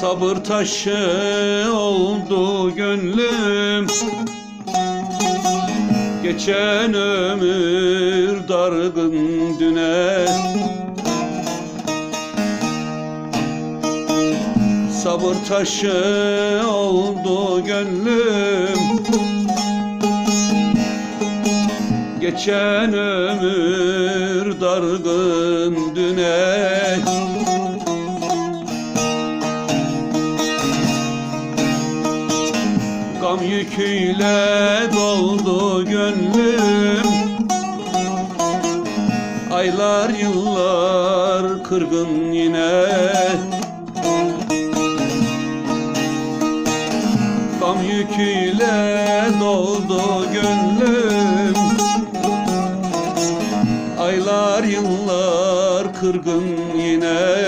Sabır taşı oldu gönlüm. Geçen ömür dargın düne. Sabır taşı oldu gönlüm. Geçen ömür dargın düne yüküyle doldu gönlüm. Aylar yıllar kırgın yine. Gam yüküyle doldu gönlüm. Aylar yıllar kırgın yine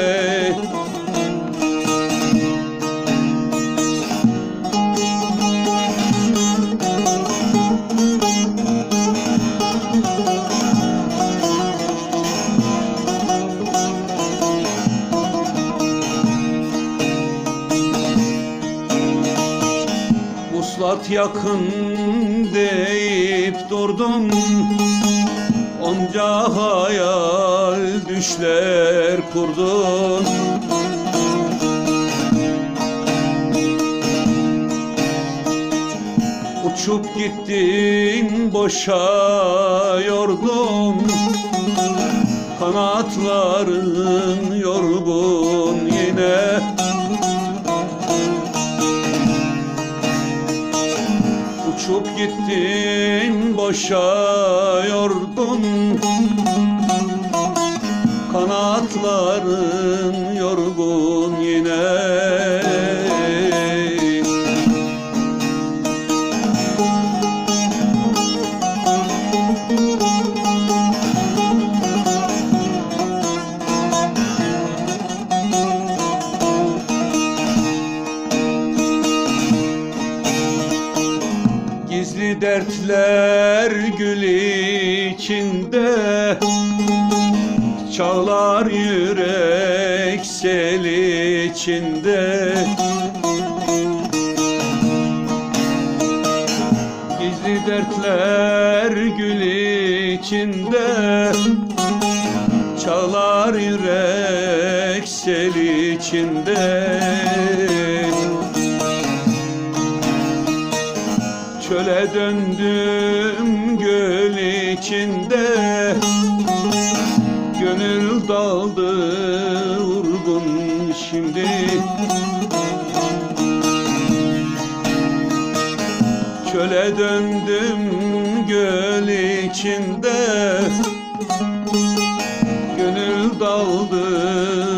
yakın deyip durdum. Onca hayal düşler kurdun Uçup gittin boşa yordum. Kanatların yorgun Uçup gittin boşa yordun. Kanatların yorgun yine içinde Çağlar yürek sel içinde Gizli dertler gül içinde Çağlar yürek sel içinde Çöle döndüm içinde Gönül daldı vurgun şimdi. Çöle döndüm göl içinde Gönül daldı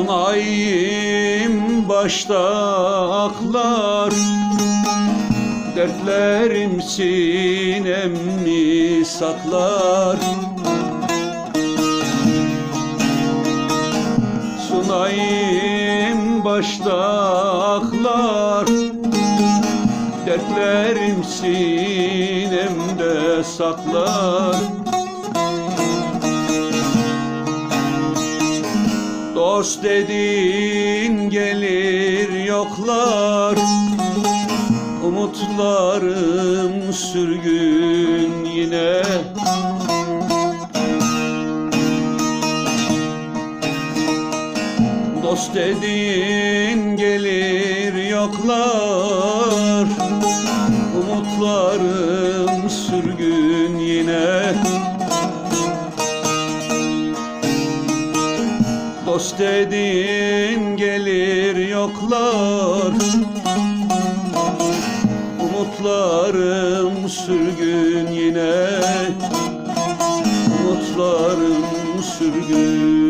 Sunayım başta aklar. Dertlerim sinemmi saklar. Sunayım başta aklar. Dertlerim sinemde saklar Dost dedin gelir yoklar. Umutlarım sürgün yine. Dost dedin gelir yoklar. Umutlarım sürgün Dedin gelir yoklar. Umutlarım sürgün yine. Umutlarım sürgün